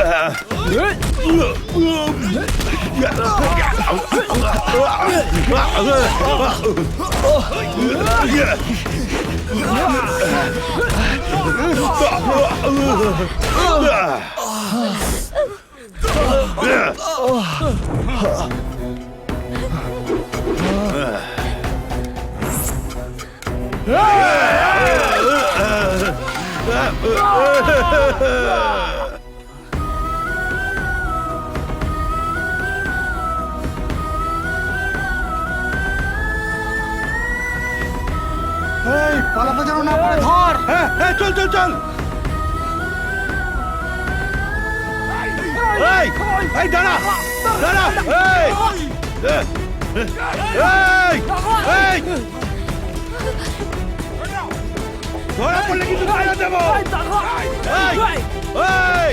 Ah! এই যেন না পারে ধর হ্যাঁ চল চল চল। এই এই দাঁড়া দাঁড়া এই। এই এই। ধরা পড়লে কিন্তু ছাড়া দেবো। এই। এই।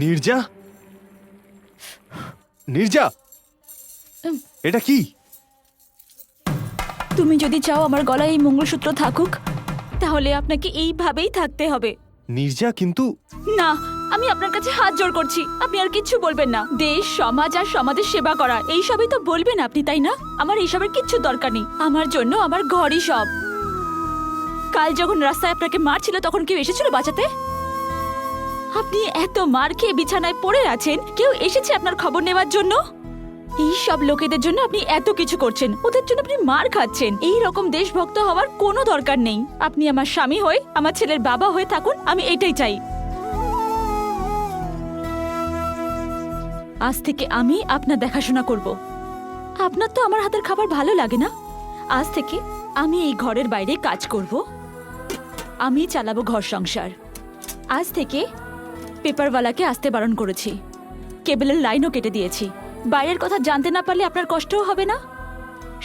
নীরজা? নীরজা? এটা কি? তুমি যদি চাও আমার গলায় এই মঙ্গলসূত্র থাকুক তাহলে আপনাকে এইভাবেই থাকতে হবে। নীরজা কিন্তু না আমি আপনার কাছে হাত জোড় করছি। আপনি আর কিচ্ছু বলবেন না। দেশ সমাজ আর সমাজের সেবা করা এই সবই তো বলবেন আপনি তাই না? আমার এইসবের কিচ্ছু দরকার নেই। আমার জন্য আমার ঘরই সব। কাল যখন রাস্তায় আপনাকে মারছিল, তখন কেউ এসেছিল বাঁচাতে? আপনি এত মার খেয়ে বিছানায় পড়ে আছেন, কেউ এসেছে আপনার খবর নেওয়ার জন্য? এই সব লোকেদের জন্য আপনি এত কিছু করছেন, ওদের জন্য আপনি মার খাচ্ছেন। এই রকম দেশভক্ত হওয়ার কোনো দরকার নেই। আপনি আমার স্বামী হয়ে, আমার ছেলের বাবা হয়ে থাকুন, আমি এটাই চাই। আজ থেকে আমি আপনার দেখাশোনা করব। আপনার তো আমার হাতের খাবার ভালো লাগে না। আজ থেকে আমি এই ঘরের বাইরে কাজ করব। আমি চালাবো ঘর সংসার। আজ থেকে পেপারওয়ালাকে আসতে বারণ করেছি। কেবলের লাইনও কেটে দিয়েছি। বাইরের কথা জানতে না পারলে আপনার কষ্টও হবে না?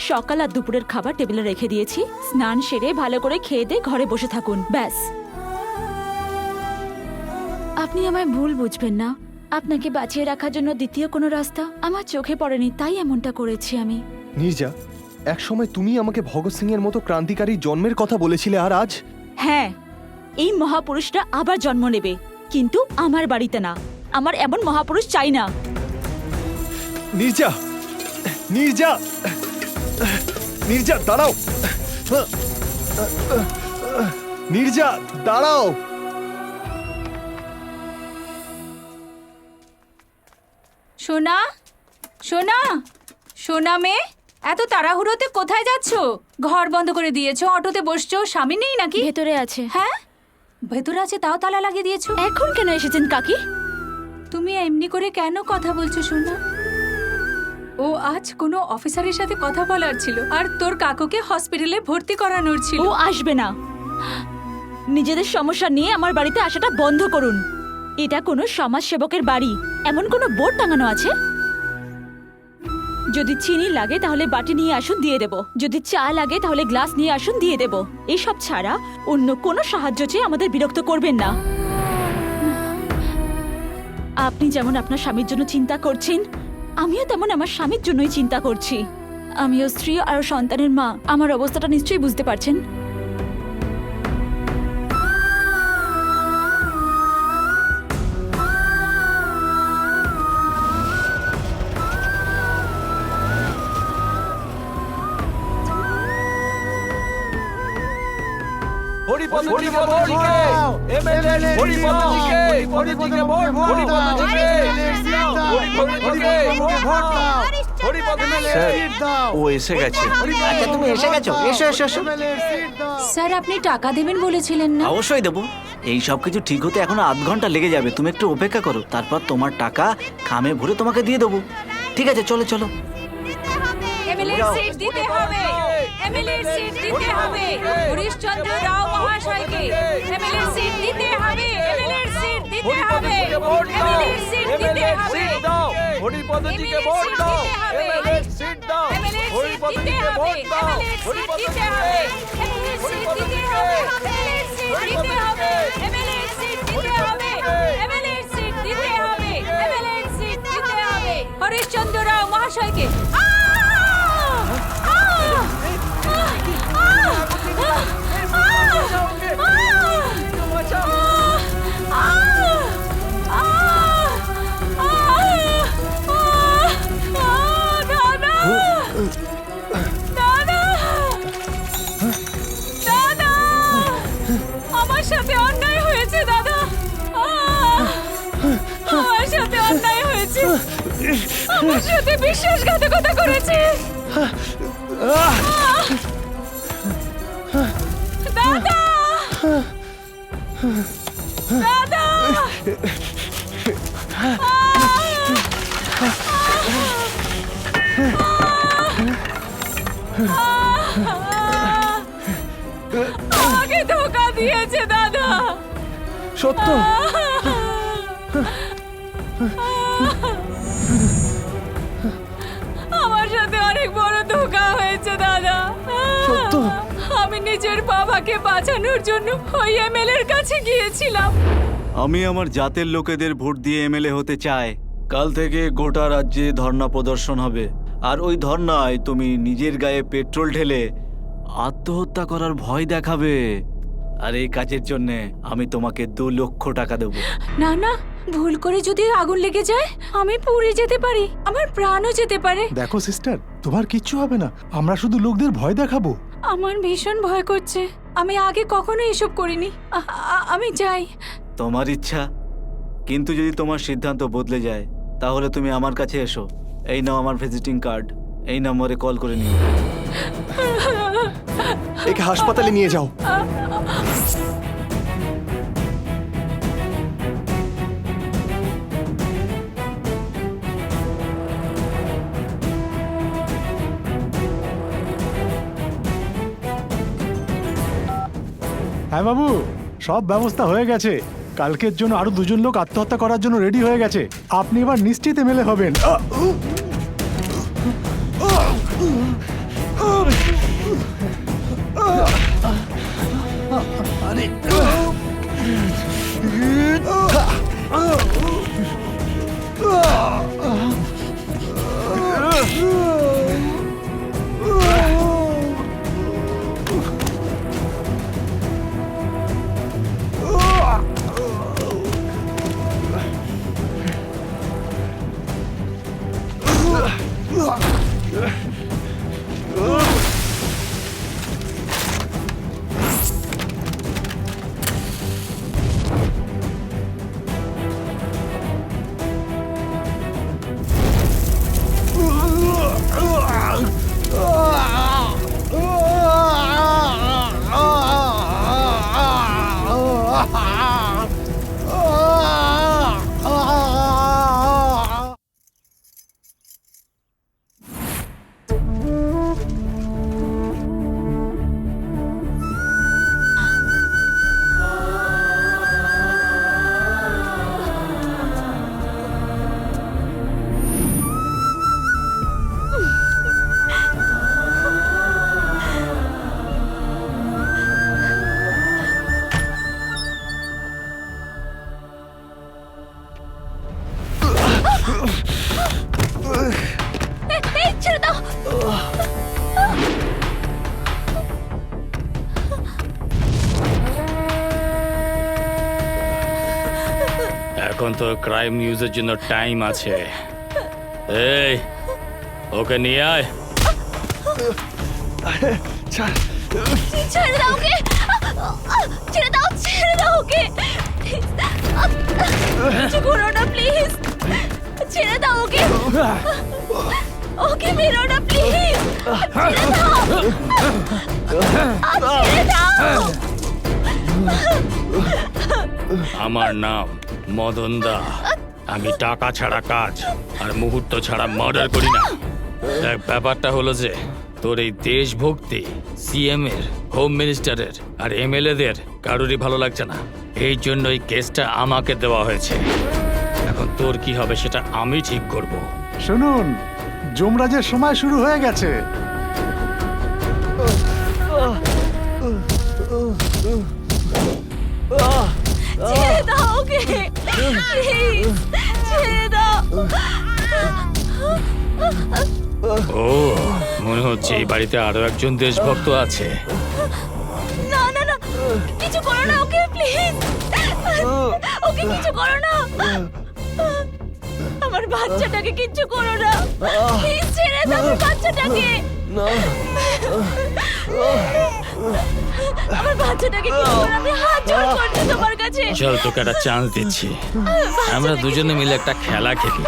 সকাল আর দুপুরের খাবার টেবিলে রেখে দিয়েছি। স্নান সেরে ভালো করে খেয়ে দিয়ে ঘরে বসে থাকুন, ব্যাস। আপনি আমায় ভুল বুঝবেন না। আপনাকে বাঁচিয়ে রাখার জন্য দ্বিতীয় কোনো রাস্তা আমার চোখে পড়েনি, তাই এমনটা করেছি আমি। নীরজা এক সময় তুমি আমাকে ভগৎ সিং এর মতো ক্রান্তিকারী জন্মের কথা বলেছিলে, আর আজ হ্যাঁ এই মহাপুরুষরা আবার জন্ম নেবে কিন্তু আমার বাড়িতে না। আমার এমন মহাপুরুষ চাই না। নীরজা নীরজা নীরজা দাঁড়াও। নীরজা দাঁড়াও। সোনা সোনা সোনা মেয়ে। এত তাড়াহুড়োতে কোথায় যাচ্ছ? ঘর বন্ধ করে দিয়েছ অটোতে বসছো স্বামী নেই নাকি? ভেতরে আছে। হ্যাঁ? ভেতরে আছে তাও তালা লাগিয়ে দিয়েছ? এখন কেন এসেছেন কাকি? তুমি এমনি করে কেন কথা বলছো সোনা ও আজ কোনো অফিসারের সাথে কথা বলার ছিল আর তোর কাকুকে হসপিটালে ভর্তি করানোর ছিল। ও আসবে না। নিজেদের সমস্যা নিয়ে আমার বাড়িতে আসাটা বন্ধ করুন। এটা কোনো সমাজ সেবকের বাড়ি এমন কোনো বোর্ড টাঙানো আছে? যদি চিনি লাগে তাহলে বাটি নিয়ে আসুন, দিয়ে দেব। যদি চা লাগে তাহলে গ্লাস নিয়ে আসুন, দিয়ে দেব। এসব ছাড়া অন্য কোনো সাহায্য চেয়ে আমাদের বিরক্ত করবেন না। আপনি যেমন আপনার স্বামীর জন্য চিন্তা করছেন, আমিও তেমন আমার স্বামীর জন্যই চিন্তা করছি। আমিও স্ত্রী আর সন্তানের মা, আমার অবস্থাটা নিশ্চয়ই বুঝতে পারছেন। ও এসে গেছে আচ্ছা তুমি এসে গেছো এসো এসো এসো স্যার আপনি টাকা দেবেন বলেছিলেন না অবশ্যই দেবো এই সব কিছু ঠিক হতে এখনও আধ ঘণ্টা লেগে যাবে তুমি একটু অপেক্ষা করো তারপর তোমার টাকা খামে ভরে তোমাকে দিয়ে দেবো ঠিক আছে চলো চলো দিতে হবে এমএলএ সিট দিতে হবে হরিশচন্দ্র রাও মহাশয়কে এমএলএ সিট দিতে হবে এমএলএ সিট দিতে হবে এমএলএ সিট দিতে হবে হরিপদজিকে ভোট দাও এমএলএ সিট দাও এমএলএ সিট দিতে হরিপদজিকে ভোট দাও এমএলএ সিট দিতে হবে এমএলএ সিট দিতে হবে এমএলএ সিট দিতে হবে এমএলএ সিট দিতে হবে এমএলএ সিট দিতে হবে এমএলএ সিট দিতে হবে হরিশচন্দ্র রাও মহাশয়কে আমার সাথে অন্যায় হয়েছে দাদা আমার সাথে অন্যায় হয়েছে আমার সাথে বিশ্বাসঘাতকতা করেছে দাদা! আমাকে ধোকা দিয়েছে দাদা! সত্য। নিজের বাবাকে বাঁচানোর জন্য ওই এমএলএ এর কাছে গিয়েছিলাম। আমি আমার জাতের লোকেদের ভোট দিয়ে এমএলএ হতে চাই। কাল থেকে গোটা রাজ্যে ধর্ণা প্রদর্শন হবে। আর ওই ধর্নায় তুমি নিজের গায়ে পেট্রোল ঢেলে আত্মহত্যা করার ভয় দেখাবে। আর এই কাজের জন্য আমি তোমাকে দু লক্ষ টাকা দেবো। না না ভুল করে যদি আগুন লেগে যায় আমি পুড়ে যেতে পারি। আমার প্রাণও যেতে পারে। দেখো সিস্টার তোমার কিচ্ছু হবে না। আমরা শুধু লোকদের ভয় দেখাবো। আমার ভীষণ ভয় করছে। আমি আগে কখনো এসব করিনি। আমি যাই তোমার ইচ্ছা? কিন্তু যদি তোমার সিদ্ধান্ত বদলে যায় তাহলে তুমি আমার কাছে এসো। এই নাও আমার ভিজিটিং কার্ড এই নম্বরে কল করে নিও। একে হাসপাতালে নিয়ে যাও। হ্যাঁ বাবু সব ব্যবস্থা হয়ে গেছে কালকের জন্য আরও দুজন লোক আত্মহত্যা করার জন্য রেডি হয়ে গেছে আপনি এবার নিশ্চিতে মেলে হবেন আরে তো নিউজের জন্য টাইম আছে। এই ওকে নিয়ে আয়। ছেড়ে। দাও ওকে। ছেড়ে দাও ছেড়ে দাও ওকে। কিছু করো না প্লিজ ছেড়ে দাও ওকে। ওকে মেরো না প্লিজ ছেড়ে দাও। ছেড়ে দাও। আমার নাম মদন দা আমি টাকা ছাড়া কাজ আর মুহূর্ত ছাড়া মার্ডার করি না। দেখ ব্যাপারটা হলো যে তোর এই দেশভক্তি সিএম এর হোম মিনিস্টারের আর এমএলএ দের কারোরই ভালো লাগছে না। এই জন্য এই কেসটা আমাকে দেওয়া হয়েছে। এখন তোর কি হবে সেটা আমি ঠিক করব। শুনুন যমরাজের সময় শুরু হয়ে গেছে। ছেড়ে দাও। ওকে প্লিজ ছেড়ে দাও। ও মনে হচ্ছে এই বাড়িতে আরও একজন দেশভক্ত আছে। না না না কিছু করো না ওকে প্লিজ ওকে কিছু করো না। আমার বাচ্চাটাকে কিচ্ছু করো না। প্লিজ ছেড়ে দাও আমার বাচ্চাটাকে। আমার বাচ্চাটাকে করো আমি হাত জোড় করছি তোমার কাছে। চল তোকে একটা চান্স দিচ্ছি। আমরা দুজনে মিলে একটা খেলা খেলি।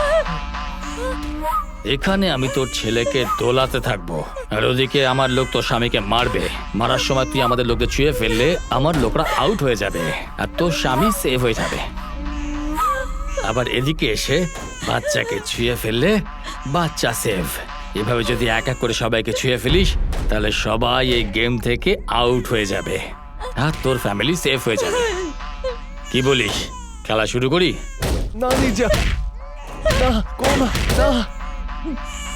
এখানে আমি তোর ছেলেকে দোলাতে থাকব। আর ওদিকে আমার লোক তোর স্বামীকে মারবে। মারার সময় তুই আমাদের লোককে ছুঁয়ে ফেললে আমার লোকরা আউট হয়ে যাবে। আর তোর স্বামী সেভ হয়ে যাবে। আবার এদিকে এসে বাচ্চাকে ছুঁয়ে ফেললে বাচ্চা সেভ এভাবে যদি এক এক করে সবাইকে ছুঁয়ে ফেলিস তাহলে সবাই এই গেম থেকে আউট হয়ে যাবে। আর তোর ফ্যামিলি সেফ হয়ে যাবে। কি বলিস? খেলা শুরু করি? না নিজা না কোন না।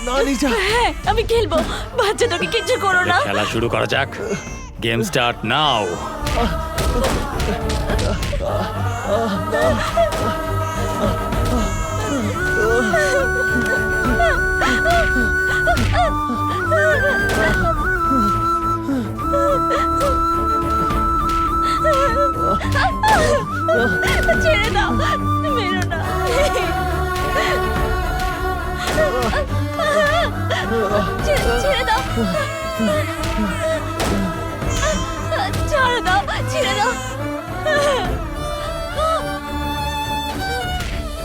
না নিজা হ্যাঁ আমি খেলব। বাচ্চাটাকে কিচ্ছু করো না। খেলা শুরু করা যাক। গেম স্টার্ট নাও ছেড়ে দাও মেরো না ছেড়ে ছেড়ে দাও ছেড়ে দাও ছেড়ে দাও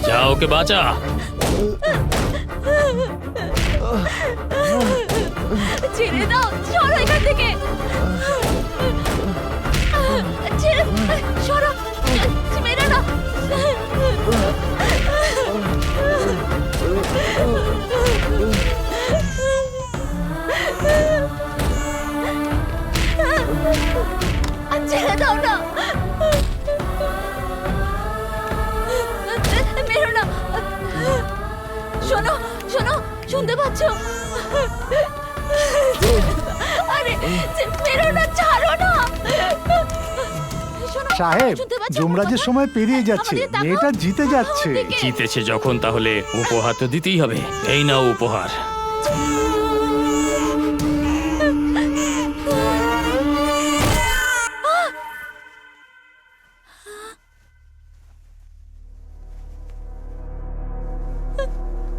যা ওকে বাঁচা ছেড়ে দাও, সরো এখান থেকে। ছেড়ে, সরো, মেরো না। ছেড়ে দাও না। মেরো না। শোনো শোনো, শুনতে পাচ্ছ? মেরো না ছাড়ো না। সাহেব যমরাজের সময় পেরিয়ে যাচ্ছে। মেয়েটা জিতে যাচ্ছে। জিতেছে যখন তাহলে উপহার তো দিতেই হবে। এই নাও উপহার।